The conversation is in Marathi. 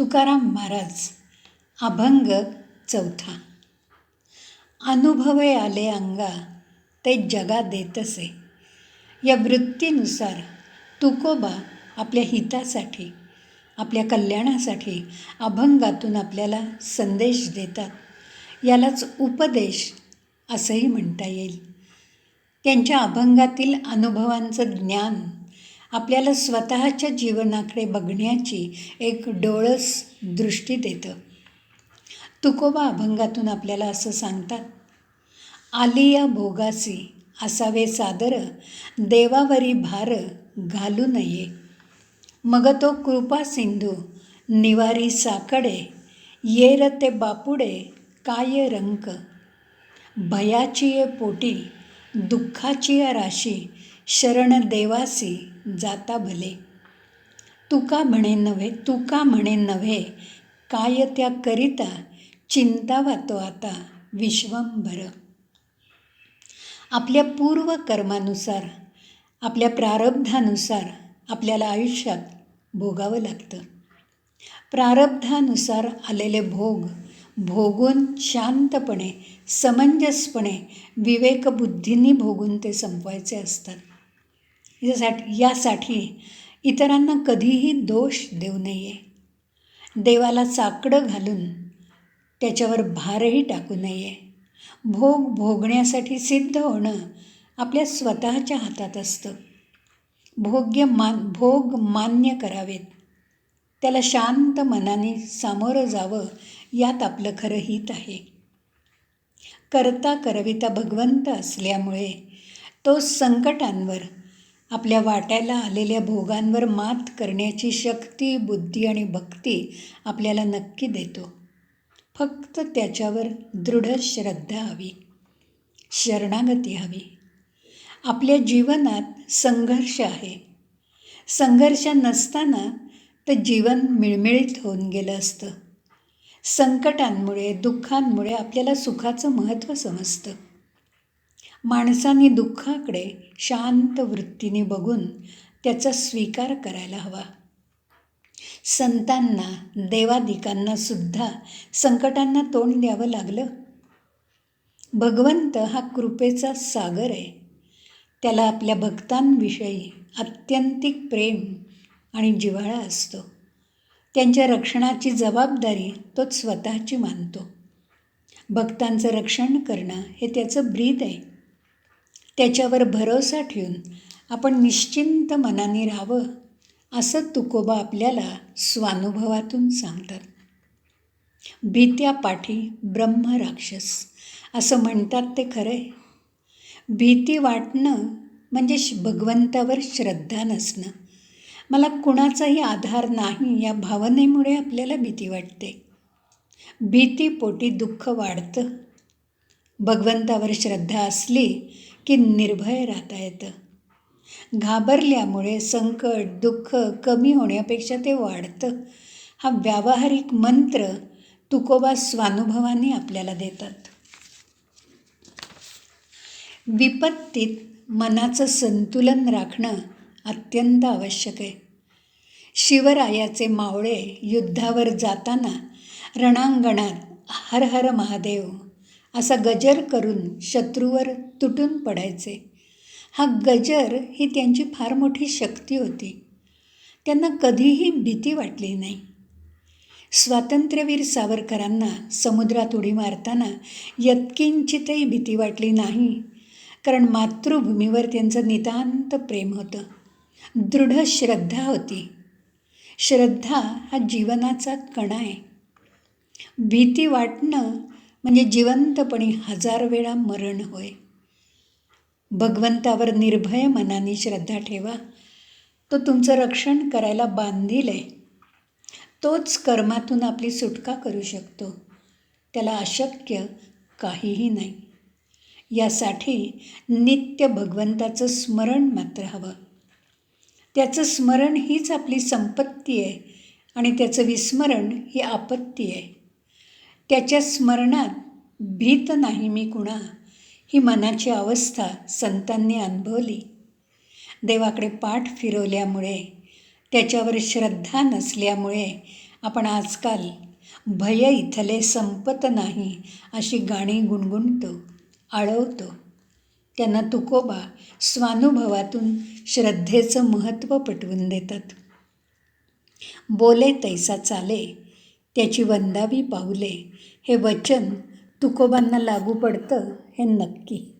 तुकाराम महाराज अभंग चौथा. अनुभवे आले अंगा ते जगा देतसे. या वृत्तीनुसार तुकोबा आपल्या हितासाठी आपल्या कल्याणासाठी अभंगातून आपल्याला संदेश देतात. यालाच उपदेश असंही म्हणता येईल. त्यांच्या अभंगातील अनुभवांचं ज्ञान आपल्याला स्वतःच्या जीवनाकडे बघण्याची एक डोळस दृष्टी देतं. तुकोबा अभंगातून आपल्याला असं सांगतात आलिया भोगासी असावे सादर देवावरी भार घालू नये. मग तो कृपा सिंधू निवारी साकडे येर ते बापुडे काय रंक. भयाची पोटी दुःखाची राशी शरण देवासी जाता भले. तुका म्हणे नव्हे तुका म्हणे नव्हे काय त्या करिता चिंता वातो आता विश्वंभर. आपल्या पूर्व कर्मानुसार आपल्या प्रारब्धानुसार आपल्याला आयुष्यात भोगावं लागतं. प्रारब्धानुसार आलेले भोग भोगून शांतपणे समंजसपणे विवेकबुद्धींनी भोगून ते संपवायचे असतात. यासाठी यासाठी इतरांना कधीही दोष देऊ नये. देवाला चाकडं घालून त्याच्यावर भारही टाकू नये. भोग भोगण्यासाठी सिद्ध होणं आपल्या स्वतःच्या हातात असतं. भोग्य मान भोग मान्य करावेत. त्याला शांत मनाने सामोरं जावं यात आपलं खरं हित आहे. करता करविता भगवंत असल्यामुळे तो संकटांवर आपल्या वाट्याला आलेल्या भोगांवर मात करण्याची शक्ती बुद्धी आणि भक्ती आपल्याला नक्की देतो. फक्त त्याच्यावर दृढ श्रद्धा हवी शरणागती हवी. आपल्या जीवनात संघर्ष आहे. संघर्ष नसताना तर जीवन मिळमिळीत होऊन गेलं असतं. संकटांमुळे दुःखांमुळे आपल्याला सुखाचं महत्त्व समजतं. माणसाने दुःखाकडे शांत वृत्तीने बघून त्याचा स्वीकार करायला हवा. संतांना देवादिकांना सुद्धा संकटांना तोंड द्यावं लागलं. भगवंत हा कृपेचा सागर आहे. त्याला आपल्या भक्तांविषयी अत्यंतिक प्रेम आणि जिव्हाळा असतो. त्यांच्या रक्षणाची जबाबदारी तोच स्वतःची मानतो. भक्तांचं रक्षण करणं हे त्याचं ब्रीद आहे. त्याच्यावर भरोसा ठेवून आपण निश्चिंत मनाने राहावं असं तुकोबा आपल्याला स्वानुभवातून सांगतात. भीत्या पाठी ब्रह्म राक्षस असं म्हणतात ते खरं आहे. भीती वाटणं म्हणजे भगवंतावर श्रद्धा नसणं. मला कुणाचाही आधार नाही या भावनेमुळे आपल्याला भीती वाटते. भीतीपोटी दुःख वाढतं. भगवंतावर श्रद्धा असली की निर्भय राहता येतं. घाबरल्यामुळे संकट दुःख कमी होण्यापेक्षा ते वाढतं. हा व्यावहारिक मंत्र तुकोबा स्वानुभवाने आपल्याला देतात. विपत्तीत मनाचं संतुलन राखणं अत्यंत आवश्यक आहे. शिवरायाचे मावळे युद्धावर जाताना रणांगणात हर हर महादेव असा गजर करून शत्रूवर तुटून पडायचे. हा गजर ही त्यांची फार मोठी शक्ती होती. त्यांना कधीही भीती वाटली नाही. स्वातंत्र्यवीर सावरकरांना समुद्रात उडी मारताना यत्किंचितही भीती वाटली नाही कारण मातृभूमीवर त्यांचं नितांत प्रेम होतं. दृढ श्रद्धा होती. श्रद्धा हा जीवनाचा कणा आहे. भीती वाटणं म्हणजे जिवंतपणी हजार वेळा मरण होय. भगवंतावर निर्भय मनाने श्रद्धा ठेवा. तो तुमचं रक्षण करायला बांधील आहे. तोच कर्मातून आपली सुटका करू शकतो. त्याला अशक्य काहीही नाही. यासाठी नित्य भगवंताचं स्मरण मात्र हवं. त्याचं स्मरण हीच आपली संपत्ती आहे आणि त्याचं विस्मरण ही आपत्ती आहे. त्याच्या स्मरणात भीत नाही मी कुणा ही मनाची अवस्था संतांनी अनुभवली. देवाकडे पाठ फिरवल्यामुळे त्याच्यावर श्रद्धा नसल्यामुळे आपण आजकाल भय इथले संपत नाही अशी गाणी गुणगुणतो आळवतो. त्यांना तुकोबा स्वानुभवातून श्रद्धेचं महत्त्व पटवून देतात. बोले तैसा चाले त्याची वंदावी पाऊले हे वचन तुकोबांना लागू पडतं हे नक्की.